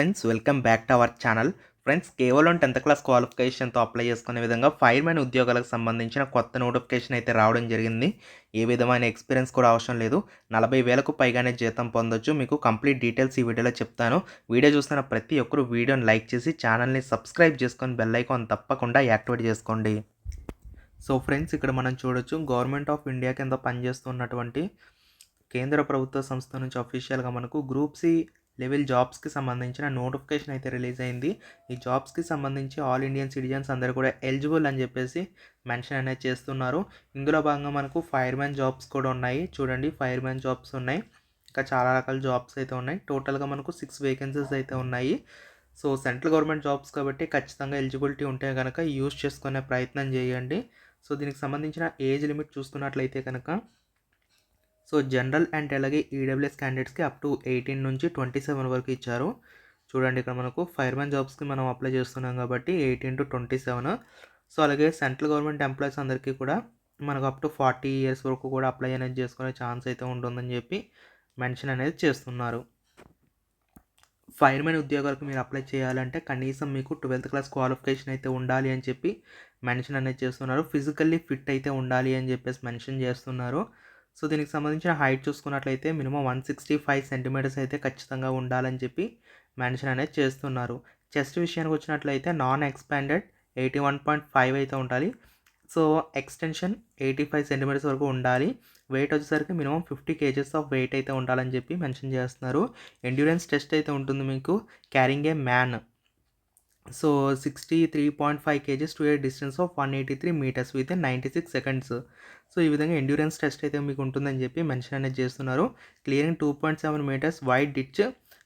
Friends welcome back to our channel. Friends కేవలం tenth class క్వాలిఫికేషన్తో apply చేసుకునే విధంగా ఫైర్మెన్ ఉద్యోగాలకు సంబంధించిన కొత్త నోటిఫికేషన్ అయితే రావడం జరిగింది. ఏ విధమైన ఎక్స్పీరియన్స్ కూడా అవసరం లేదు. నలభై వేలకు పైగానే జీతం పొందొచ్చు. మీకు కంప్లీట్ డీటెయిల్స్ ఈ వీడియోలో చెప్తాను. వీడియో చూస్తున్న ప్రతి ఒక్కరు వీడియోని లైక్ చేసి ఛానల్ని సబ్స్క్రైబ్ చేసుకొని బెల్ ఐకాన్ తప్పకుండా యాక్టివేట్ చేసుకోండి. సో ఫ్రెండ్స్ ఇక్కడ మనం చూడొచ్చు గవర్నమెంట్ ఆఫ్ ఇండియా కింద పనిచేస్తున్నటువంటి కేంద్ర ప్రభుత్వ సంస్థ నుంచి అఫీషియల్గా మనకు గ్రూప్ సి లెవెల్ జాబ్స్కి సంబంధించిన నోటిఫికేషన్ అయితే రిలీజ్ అయింది. ఈ జాబ్స్కి సంబంధించి ఆల్ ఇండియన్ సిటిజన్స్ అందరూ కూడా ఎలిజిబుల్ అని చెప్పేసి మెన్షన్ అనేది చేస్తున్నారు. ఇందులో భాగంగా మనకు ఫైర్మ్యాన్ జాబ్స్ కూడా ఉన్నాయి. చూడండి ఫైర్మ్యాన్ జాబ్స్ ఉన్నాయి. ఇంకా చాలా రకాల జాబ్స్ అయితే ఉన్నాయి. టోటల్గా మనకు సిక్స్ వేకెన్సీస్ అయితే ఉన్నాయి. సో సెంట్రల్ గవర్నమెంట్ జాబ్స్ కాబట్టి ఖచ్చితంగా ఎలిజిబిలిటీ ఉంటే కనుక యూజ్ చేసుకునే ప్రయత్నం చేయండి. సో దీనికి సంబంధించిన ఏజ్ లిమిట్ చూసుకున్నట్లయితే కనుక సో జనరల్ అండ్ అలాగే ఈడబ్ల్యూఎస్ క్యాండిడేట్స్కి అప్ టు ఎయిటీన్ నుంచి ట్వంటీ సెవెన్ వరకు ఇచ్చారు. చూడండి ఇక్కడ మనకు ఫైర్మెన్ జాబ్స్కి మనం అప్లై చేస్తున్నాం కాబట్టి eighteen to twenty seven so అలాగే సెంట్రల్ గవర్నమెంట్ ఎంప్లాయీస్ అందరికీ కూడా మనకు అప్ టు ఫార్టీ ఇయర్స్ వరకు కూడా అప్లై అనేది చేసుకునే ఛాన్స్ అయితే ఉంటుందని చెప్పి మెన్షన్ అనేది చేస్తున్నారు. ఫైర్మెన్ ఉద్యోగాలకు మీరు అప్లై చేయాలంటే కనీసం మీకు ట్వెల్త్ క్లాస్ క్వాలిఫికేషన్ అయితే ఉండాలి అని చెప్పి మెన్షన్ అనేది చేస్తున్నారు. ఫిజికల్లీ ఫిట్ అయితే ఉండాలి అని చెప్పేసి మెన్షన్ చేస్తున్నారు. సో దీనికి సంబంధించిన హైట్ చూసుకున్నట్లయితే minimum one sixty five centimetres అయితే ఖచ్చితంగా ఉండాలని చెప్పి మెన్షన్ అనేది చేస్తున్నారు. చెస్ట్ విషయానికి వచ్చినట్లయితే non expanded eighty one point five అయితే ఉండాలి. So extension eighty five centimetres వరకు ఉండాలి. వెయిట్ వచ్చేసరికి minimum fifty kgs of weight అయితే ఉండాలని చెప్పి మెన్షన్ చేస్తున్నారు. ఎండ్యూరెన్స్ టెస్ట్ అయితే ఉంటుంది మీకు. Carrying a man. So sixty three point five kgs to a distance of one eighty three metres within ninety six seconds so ఈ విధంగా ఎండ్యూరెన్స్ టెస్ట్ అయితే మీకు ఉంటుందని చెప్పి మెన్షన్ అనేది చేస్తున్నారు. Clearing two point seven metres wide ditch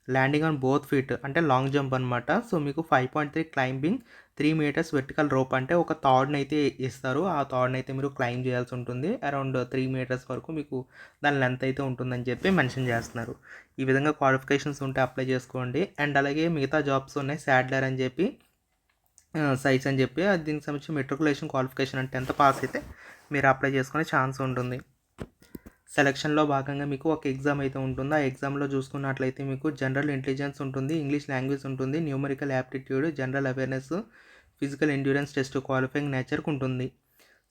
landing on both feet అంటే long jump అనమాట సో మీకు five point three climbing three metres vertical rope అంటే ఒక థాడ్ని అయితే ఇస్తారు. ఆ థాడ్ని అయితే మీరు క్లైమ్ చేయాల్సి ఉంటుంది. అరౌండ్ త్రీ మీటర్స్ వరకు మీకు దాని లెంత్ అయితే ఉంటుందని చెప్పి మెన్షన్ చేస్తున్నారు. ఈ విధంగా క్వాలిఫికేషన్స్ ఉంటే అప్లై చేసుకోండి. అండ్ అలాగే మిగతా జాబ్స్ ఉన్నాయి శాడ్లర్ అని చెప్పి సైట్స్ అని చెప్పి దీనికి సంబంధించి మెట్రికులేషన్ క్వాలిఫికేషన్ అంటే ఎంత పాస్ అయితే మీరు అప్లై చేసుకునే ఛాన్స్ ఉంటుంది. సెలక్షన్లో భాగంగా మీకు ఒక ఎగ్జామ్ అయితే ఉంటుంది? ఆ ఎగ్జామ్లో చూసుకున్నట్లయితే మీకు జనరల్ ఇంటెలిజెన్స్ ఉంటుంది ఇంగ్లీష్ లాంగ్వేజ్ ఉంటుంది numerical aptitude general awareness physical endurance test qualifying నేచర్కి ఉంటుంది.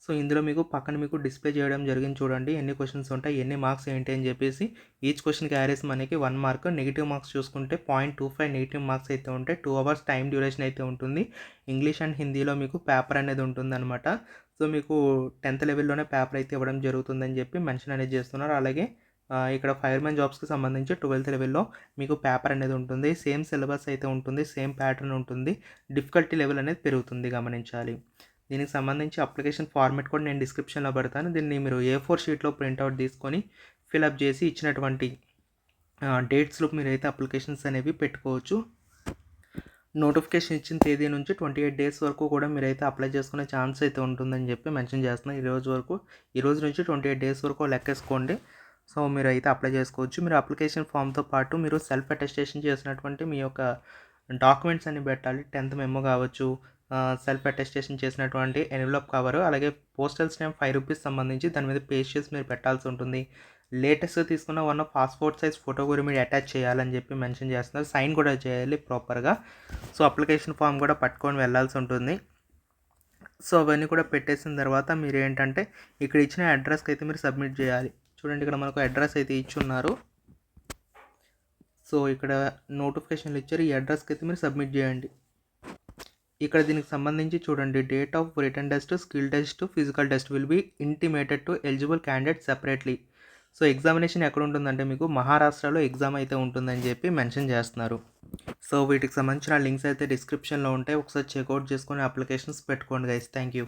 సో ఇందులో మీకు పక్కన మీకు డిస్ప్లే చేయడం జరిగింది చూడండి. ఎన్ని క్వశ్చన్స్ ఉంటాయి ఎన్ని మార్క్స్ ఏంటి అని చెప్పేసి ఈచ్ క్వశ్చన్ క్యారీస్ మనకి వన్ మార్క్ నెగిటివ్ మార్క్స్ చూసుకుంటే point two five negative marks అయితే ఉంటాయి. టూ అవర్స్ టైం డ్యూరేషన్ అయితే ఉంటుంది. ఇంగ్లీష్ అండ్ హిందీలో మీకు పేపర్ అనేది ఉంటుంది అనమాట సో మీకు టెన్త్ లెవెల్లోనే పేపర్ అయితే ఇవ్వడం జరుగుతుందని చెప్పి మెన్షన్ అనేది చేస్తున్నారు. అలాగే ఇక్కడ ఫైర్మెన్ జాబ్స్కి సంబంధించి ట్వెల్త్ లెవెల్లో మీకు పేపర్ అనేది ఉంటుంది. సేమ్ సిలబస్ అయితే ఉంటుంది. సేమ్ ప్యాటర్న్ ఉంటుంది. డిఫికల్టీ లెవెల్ అనేది పెరుగుతుంది గమనించాలి. దీనికి సంబంధించి అప్లికేషన్ ఫార్మెట్ కూడా నేను డిస్క్రిప్షన్లో పెడతాను. దీన్ని మీరు ఏ ఫోర్ షీట్లో ప్రింట్అవుట్ తీసుకొని ఫిలప్ చేసి ఇచ్చినటువంటి డేట్స్లో మీరైతే అప్లికేషన్స్ అనేవి పెట్టుకోవచ్చు. నోటిఫికేషన్ ఇచ్చిన తేదీ నుంచి ట్వంటీ ఎయిట్ డేస్ వరకు కూడా మీరైతే అప్లై చేసుకునే ఛాన్స్ అయితే ఉంటుందని చెప్పి మెన్షన్ చేస్తున్నాను ఈ రోజు వరకు ఈ రోజు నుంచి ట్వంటీ ఎయిట్ డేస్ వరకు లెక్కేసుకోండి. సో మీరు అయితే అప్లై చేసుకోవచ్చు. మీరు అప్లికేషన్ ఫామ్తో పాటు మీరు సెల్ఫ్ అటెస్టేషన్ చేసినటువంటి మీ యొక్క డాక్యుమెంట్స్ అన్ని పెట్టాలి. టెన్త్ మెమో కావచ్చు సెల్ఫ్ అటెస్టేషన్ చేసినటువంటి ఎన్వలప్ కవర్ అలాగే పోస్టల్ స్టాంప్ ఫైవ్ రూపీస్ సంబంధించి దాని మీద పేస్ట్ చేసి మీరు పెట్టాల్సి ఉంటుంది. లేటెస్ట్గా తీసుకున్న వన్ పాస్పోర్ట్ సైజ్ ఫోటో కూడా మీరు అటాచ్ చేయాలని చెప్పి మెన్షన్ చేస్తున్నారు. సైన్ కూడా చేయాలి ప్రాపర్గా. సో అప్లికేషన్ ఫామ్ కూడా పట్టుకొని వెళ్ళాల్సి ఉంటుంది. సో అవన్నీ కూడా పెట్టేసిన తర్వాత మీరు ఏంటంటే ఇక్కడ ఇచ్చిన అడ్రస్కి అయితే మీరు సబ్మిట్ చేయాలి. చూడండి ఇక్కడ మనకు అడ్రస్ అయితే ఇచ్చున్నారు. సో ఇక్కడ నోటిఫికేషన్లు ఇచ్చారు. ఈ అడ్రస్కి అయితే మీరు సబ్మిట్ చేయండి. ఇక్కడ దీనికి సంబంధించి చూడండి date of return test skill test physical test will be intimated to eligible candidate separately. So examination ఎక్కడ ఉంటుందంటే మీకు మహారాష్ట్రలో ఎగ్జామ్ అయితే ఉంటుందని చెప్పి మెన్షన్ చేస్తున్నారు. సో వీటికి సంబంధించిన లింక్స్ అయితే డిస్క్రిప్షన్లో ఉంటాయి. ఒకసారి చెక్అవుట్ చేసుకొని అప్లికేషన్స్ పెట్టుకోండి గైస్ థ్యాంక్ యూ